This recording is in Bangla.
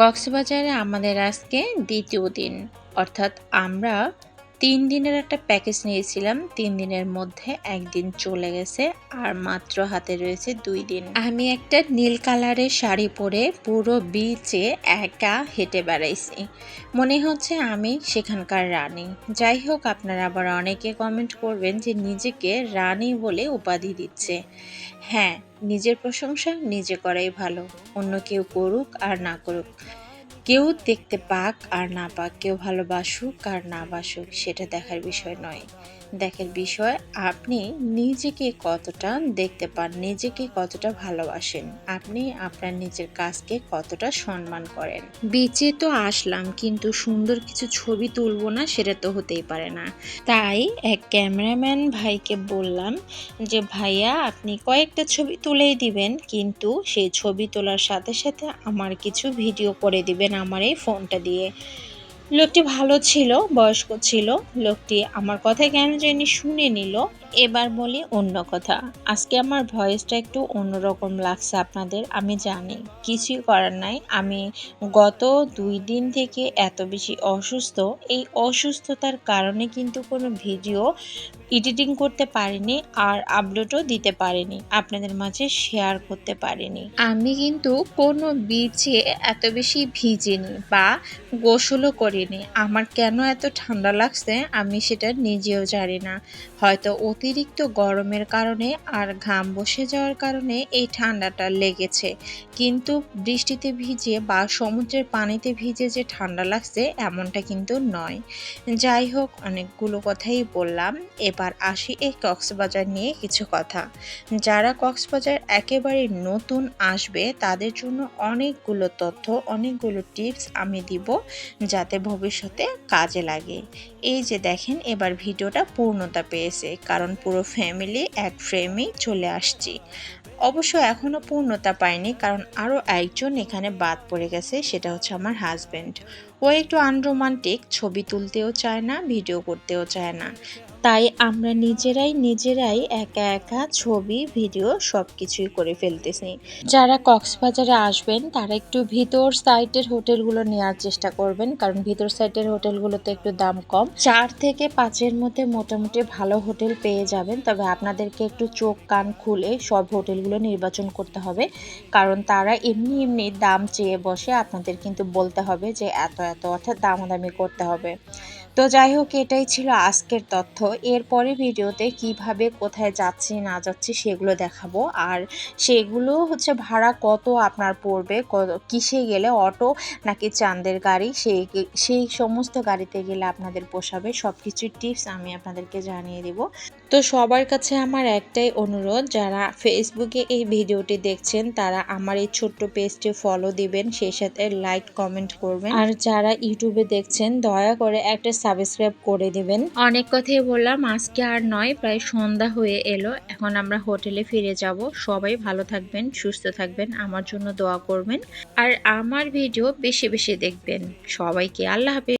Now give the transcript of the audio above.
কক্সবাজারে আমাদের আজকে দ্বিতীয় দিন। অর্থাৎ আমরা তিন দিনের একটা প্যাকেজ নিয়েছিলাম। তিন দিনের মধ্যে একদিন চলে গেছে আর মাত্র হাতে রয়েছে দুই দিন। আমি একটা নীল কালারের শাড়ি পরে পুরো বিচে একা হেঁটে বেড়াইছি। মনে হচ্ছে আমি সেখানকার রানী। যাই হোক, আপনারা আবার অনেকে কমেন্ট করবেন যে নিজেকে রানী বলে উপাধি দিচ্ছে। হ্যাঁ নিজের প্রশংসা নিজে করাই ভালো। অন্য কেউ করুক আর না করুক। কেউ দেখতে পাক আর না পাক, কেউ ভালোবাসুক আর না বাসুক, সেটা দেখার বিষয় নয়। দেখার বিষয়, আপনি নিজেকে কতটা দেখতে পান, নিজেকে কতটা ভালোবাসেন, আপনি আপনার নিজের কাজকে কতটা সম্মান করেন। বেঁচে তো আসলাম, কিন্তু সুন্দর কিছু ছবি তুলবো না, সেটা তো হতেই পারে না। তাই এক ক্যামেরাম্যান ভাইকে বললাম যে, ভাইয়া, আপনি কয়েকটা ছবি তুলেই দিবেন, কিন্তু সেই ছবি তোলার সাথে সাথে আমার কিছু ভিডিও করে দিবেন এই ফোনটা দিয়ে। লোকটি ভালো ছিল, বয়স্ক ছিল। লোকটি আমার কথা কেন জানি শুনে নিল। এবার বলি অন্য কথা। আজকে আমার ভয়েসটা একটু অন্যরকম লাগছে আপনাদের, আমি জানি। কিছুই করার নাই। আমি গত দুই দিন থেকে এত বেশি অসুস্থ। এই অসুস্থতার কারণে কিন্তু কোনো ভিডিও এডিটিং করতে পারিনি আর আপলোডও দিতে পারিনি। আপনাদের মাঝে শেয়ার করতে পারিনি। আমি কিন্তু কোনো বিচে এত বেশি ভিজিনি বা গোসলও করিনি। আমার কেন এত ঠান্ডা লাগছে আমি সেটা নিজেও জানি না। হয়তো অতিরিক্ত গরমের কারণে আর ঘাম বসে যাওয়ার কারণে এই ঠান্ডাটা লেগেছে। কিন্তু বৃষ্টিতে ভিজে বা সমুদ্রের পানিতে ভিজে যে ঠান্ডা লাগছে এমনটা কিন্তু নয়। যাই হোক, অনেকগুলো কথাই বললাম। এবার আসি এই কক্সবাজার নিয়ে কিছু কথা। যারা কক্সবাজার একেবারে নতুন আসবে তাদের জন্য অনেকগুলো তথ্য, অনেকগুলো টিপস আমি দিব যাতে ভবিষ্যতে কাজে লাগে। এই যে দেখেন, এবার ভিডিওটা পূর্ণতা পেয়েছে, কারণ পুরো ফ্যামিলি এক ফ্রেমেই চলে আসছি। অবশ্য এখনও পূর্ণতা পায়নি, কারণ আরও একজন এখানে বাদ পড়ে গেছে, সেটা হচ্ছে আমার হাজব্যান্ড ও একটু আনরোমান্টিক ছবি তুলতেও চায় না ভিডিও করতেও চায় না। তাই আমরা নিজেরাই নিজেরাই একা একা ছবি, ভিডিও সব কিছুই করে ফেলতেছি। যারা কক্সবাজারে আসবেন, তারা একটু ভিতর সাইডের হোটেলগুলো নেওয়ার চেষ্টা করবেন, কারণ ভিতর সাইডের হোটেলগুলোতে একটু দাম কম। চার থেকে পাঁচের মধ্যে মোটামুটি ভালো হোটেল পেয়ে যাবেন, তবে আপনাদেরকে একটু চোখ, কান খুলে সব হোটেলগুলো নির্বাচন করতে হবে। কারণ তারা এমনি এমনি দাম চেয়ে বসে, আপনাদের কিন্তু বলতে হবে যে এত এত অর্থাৎ দামাদামি করতে হবে। তো যাই হোক, এটাই ছিল আজকের তথ্য। এরপরে ভিডিওতে কীভাবে কোথায় যাচ্ছি, না যাচ্ছি সেগুলো দেখাবো। আর সেগুলো হচ্ছে ভাড়া কত আপনার পড়বে কিসে গেলে অটো নাকি চাঁদের গাড়ি সেই সেই সমস্ত গাড়িতে গেলে আপনাদের পোষাবে। সব কিছুর টিপস আমি আপনাদেরকে জানিয়ে দিব। তো সবার কাছে আমার একটাই অনুরোধ, যারা ফেসবুকে এই ভিডিওটি দেখছেন, তারা আমার এই ছোট্ট পেজটি ফলো দিবেন, সেই সাথে লাইক কমেন্ট করবেন। আর যারা ইউটিউবে দেখছেন, দয়া করে একটা সাবস্ক্রাইব করে দিবেন। অনেক কথাই বললাম আজকে আর নয়, প্রায় সন্ধ্যা হয়ে এলো। এখন আমরা হোটেলে ফিরে যাব। সবাই ভালো থাকবেন, সুস্থ থাকবেন, আমার জন্য দোয়া করবেন। আর আমার ভিডিও বেশি বেশি দেখবেন। সবাইকে আল্লাহ হাফিজ।